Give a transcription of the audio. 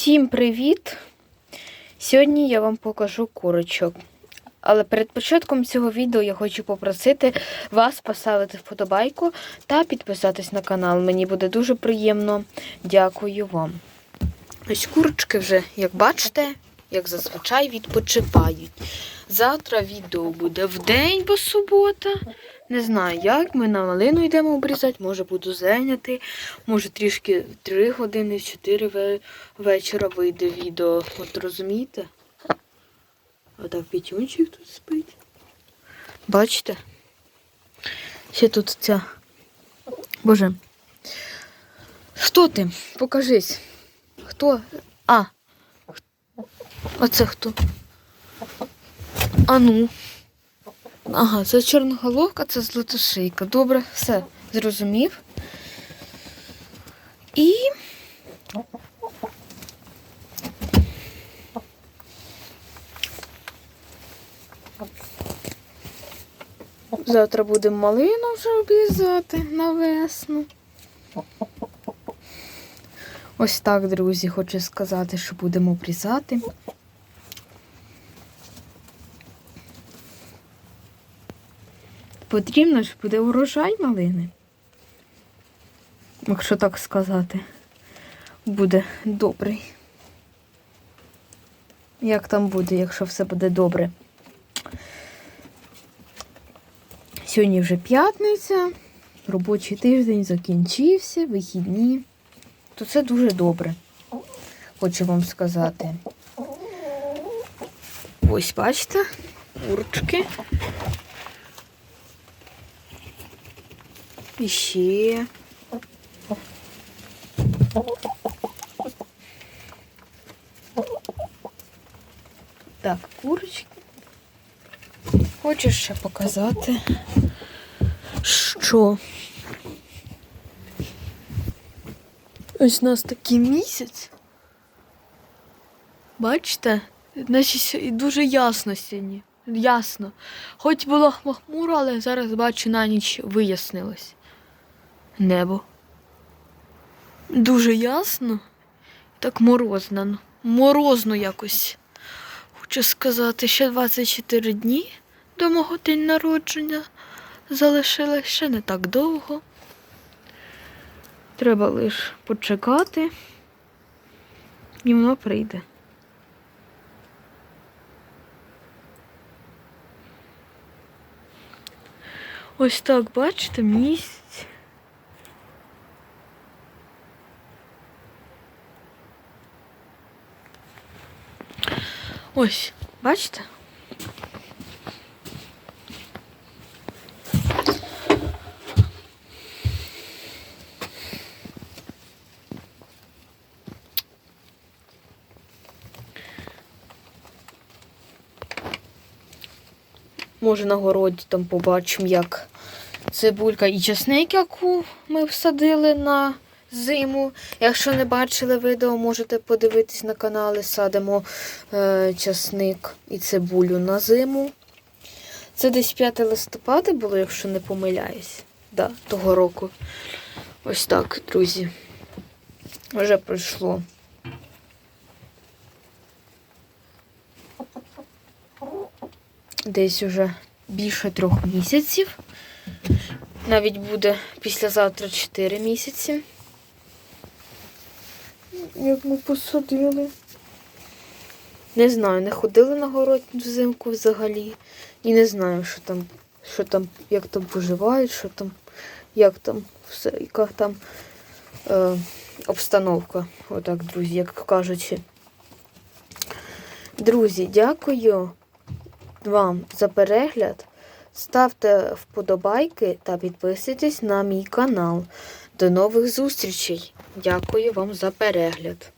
Всім привіт! Сьогодні я вам покажу курочок. Але перед початком цього відео я хочу попросити вас поставити вподобайку та підписатись на канал. Мені буде дуже приємно. Дякую вам. Ось курочки вже, як бачите, як зазвичай відпочивають. Завтра відео буде в день, бо субота. Не знаю, як ми на малину йдемо обрізати, може буду зайняти, може трішки 3 години, 4 вечора вийде відео. От розумієте? Отак пітюнчик тут спить. Бачите? Ще тут ця. Боже. Хто ти? Покажись. Хто? А. А це хто? А ну. Ага, це чорноголовка, це злотошийка. Добре, все, зрозумів. І. Завтра будемо малину вже обрізати на весну. Ось так, друзі, хочу сказати, що будемо обрізати. Потрібно ж буде урожай малини. Якщо так сказати, буде добрий. Як там буде, якщо все буде добре? Сьогодні вже п'ятниця, робочий тиждень закінчився, вихідні. То це дуже добре, хочу вам сказати. Ось бачите, курочки. І ще. Так, курочки. Хочу ще показати, що ось у нас такий місяць. Бачите? Значить, дуже ясно сьогодні. Ясно. Хоч було хмахмуро, але зараз бачу на ніч вияснилось небо. Дуже ясно. Так морозно. Морозно якось. Хочу сказати, ще 24 дні до мого день народження залишилось ще не так довго. Треба лише почекати, і воно прийде. Ось так, бачите, місяць. Ось, бачите? Може на городі там побачимо, як цибулька і чесник, яку ми всадили на зиму. Якщо не бачили відео, можете подивитись на канали. Садимо е, часник і цибулю на зиму. Це десь 5 листопада було, якщо не помиляюсь. Да, того року. Ось так, друзі. Вже пройшло. Десь уже більше трьох місяців. Навіть буде післязавтра 4 місяці. Як ми посадили. Не знаю, не ходили на город взимку взагалі. І не знаю, що там, що там, як там поживають, що там, як там все, яка там е, обстановка. Отак, друзі, як кажучи. Друзі, дякую вам за перегляд. Ставте вподобайки та підписуйтесь на мій канал. До нових зустрічей. Дякую вам за перегляд.